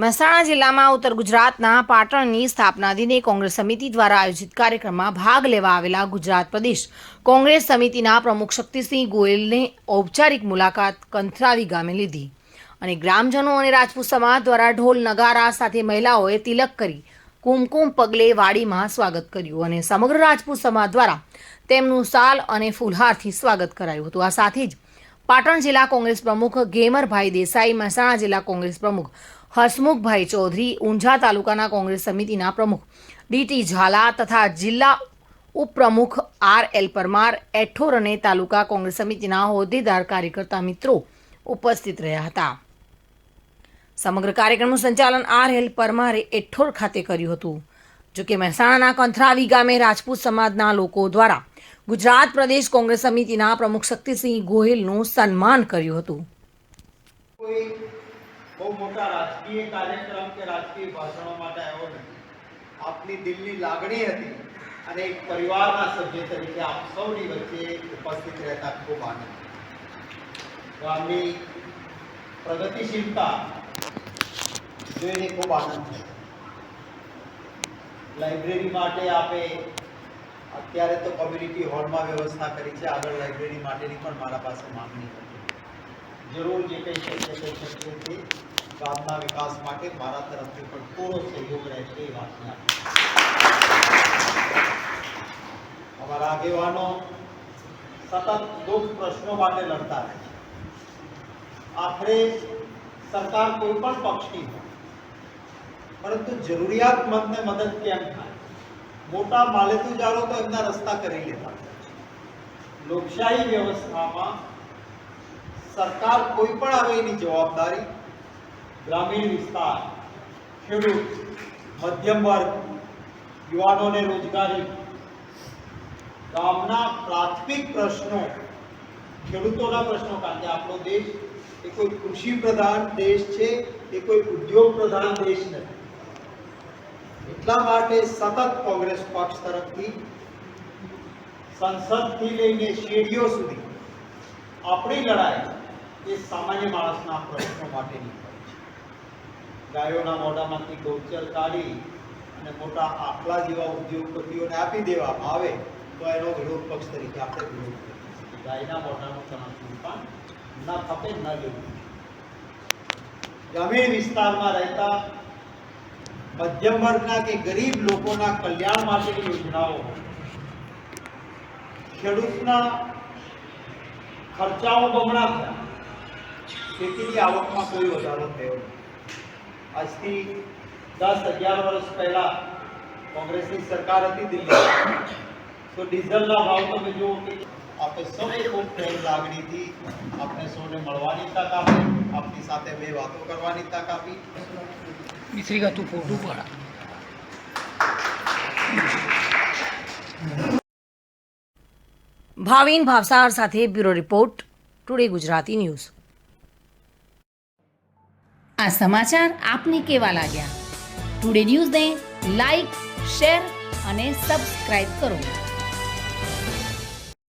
મહેસાણા જિલ્લામાં ઉત્તર ગુજરાતના પાટણની સ્થાપના દિને કોંગ્રેસ સમિતિ દ્વારા આયોજિત કાર્યક્રમમાં ભાગ લેવા આવેલા ગુજરાત પ્રદેશ કોંગ્રેસ સમિતિના પ્રમુખ શક્તિસિંહ ગોયલને ઔપચારિક મુલાકાત કંથરાવી ગામે લીધી અને ગ્રામજનો અને રાજપૂત સમાજ દ્વારા ઢોલ નગારા સાથે મહિલાઓએ તિલક કરી કુમકુમ પગલે વાડીમાં સ્વાગત કર્યું અને સમગ્ર રાજપૂત સમાજ દ્વારા તેમનું સાલ અને ફૂલહારથી સ્વાગત કરાયું હતું. આ સાથે જ પાટણ જિલ્લા કોંગ્રેસ પ્રમુખ ગેમરભાઈ દેસાઈ, મહેસાણા જિલ્લા કોંગ્રેસ પ્રમુખ હસમુખભાઈ ચૌધરી, ઊંઝા તાલુકાના કોંગ્રેસ સમિતિના પ્રમુખ. ડીટી ઝાલા તથા જિલ્લા ઉપપ્રમુખ આર એલ પરમાર, એઠોર અને તાલુકા કોંગ્રેસ સમિતિના હોદ્દેદાર કાર્યકર્તા મિત્રો ઉપસ્થિત રહ્યા હતા. સમગ્ર કાર્યક્રમનું સંચાલન આર એલ પરમારે એઠોર ખાતે કર્યું હતું. જોકે મહેસાણાના કંથરાવી ગામે રાજપૂત સમાજના લોકો દ્વારા ગુજરાત પ્રદેશ કોંગ્રેસ સમિતિના પ્રમુખ શક્તિસિંહ ગોહિલનું સન્માન કર્યું હતું. બહુ મોટા રાજકીય કાર્યક્રમ કે રાજકીય ભાષણો માટે આવ્યો નથી. આપની દિલની લાગણી હતી અને એક પરિવારના સભ્ય તરીકે આપ સૌની વચ્ચે ઉપસ્થિત રહેતા ખૂબ આનંદ. ગામની પ્રગતિશીલતા જોઈને ખૂબ આનંદ થયો. લાઇબ્રેરી માટે આપે અત્યારે તો કોમ્યુનિટી હોલમાં વ્યવસ્થા કરી છે. આગળ લાઇબ્રેરી માટેની પણ મારા પાસે માંગણી હતી જરૂર જે કંઈ શક્ય થઈ શકીએ તે ગામના વિકાસ માટે મારા તરફથી પણ પૂરો સહયોગ રહેશે એ વાતની. અમારા આગેવાનો સતત દુઃખ પ્રશ્નો માટે લડતા રહે છે. આખરે સરકાર કોઈ પણ પક્ષની હોય, પરંતુ જરૂરિયાતમંદને મદદ કેમ થાય? મોટા માલેતુજારો તો એમના રસ્તા કરી લેતા છે. લોકશાહી વ્યવસ્થામાં સરકાર કોઈ પણ આવે એની જવાબદારી ગ્રામીણ વિસ્તાર, ખેડૂત, મધ્યમ વર્ગ, યુવાનોને રોજગારી. ગામના પ્રાથમિક પ્રશ્નો, ખેડૂતોના પ્રશ્નો, કારણ કે આપણો દેશ એ કોઈ કૃષિ પ્રધાન દેશ છે, એ કોઈ ઉદ્યોગ પ્રધાન દેશ નથી. એટલા માટે સતત કોંગ્રેસ પક્ષ તરફથી સંસદથી લઈને શેરીઓ સુધી આપણી લડાઈ એ સામાન્ય માણસના પ્રશ્નો માટેની હોય છે. ગાયોના મોઢામાંથી ગૌચર કાઢી અને મોટા આખલા જેવા ઉદ્યોગપતિઓને આપી દેવામાં આવે તો એનો વિરોધ પક્ષ તરીકે આપણે વિરોધ કરીએ. ગાયના મોઢાનું કણકનું પણ ન ખપે, ન લેવું ગ્રામીણ વિસ્તારમાં રહેતા મધ્યમ વર્ગના કે ગરીબ લોકોના કલ્યાણ માટેની યોજનાઓ ખેડૂતના ખર્ચાઓ બમણા થયા. ખેતીની આવકમાં કોઈ વધારો થયો નથી આજથી દસ અગિયાર વર્ષ પહેલા કોંગ્રેસની સરકાર હતી દિલ્હી તો ડીઝલના ભાવ તમે જુઓ કે આપણે સૌએ ખૂબ પ્રેમ લાગણીથી આપણે સૌને મળવાની તક આપી આપની સાથે બે વાતો કરવાની તક આપી મિશ્રી કા તું ફોટો પડા ભાવિન ભાવસાર સાથે bureau report today Gujarati news આ સમાચાર આપને કેવા લાગ્યા? ટુડે ન્યૂઝને લાઈક શેર અને સબસ્ક્રાઇબ કરો.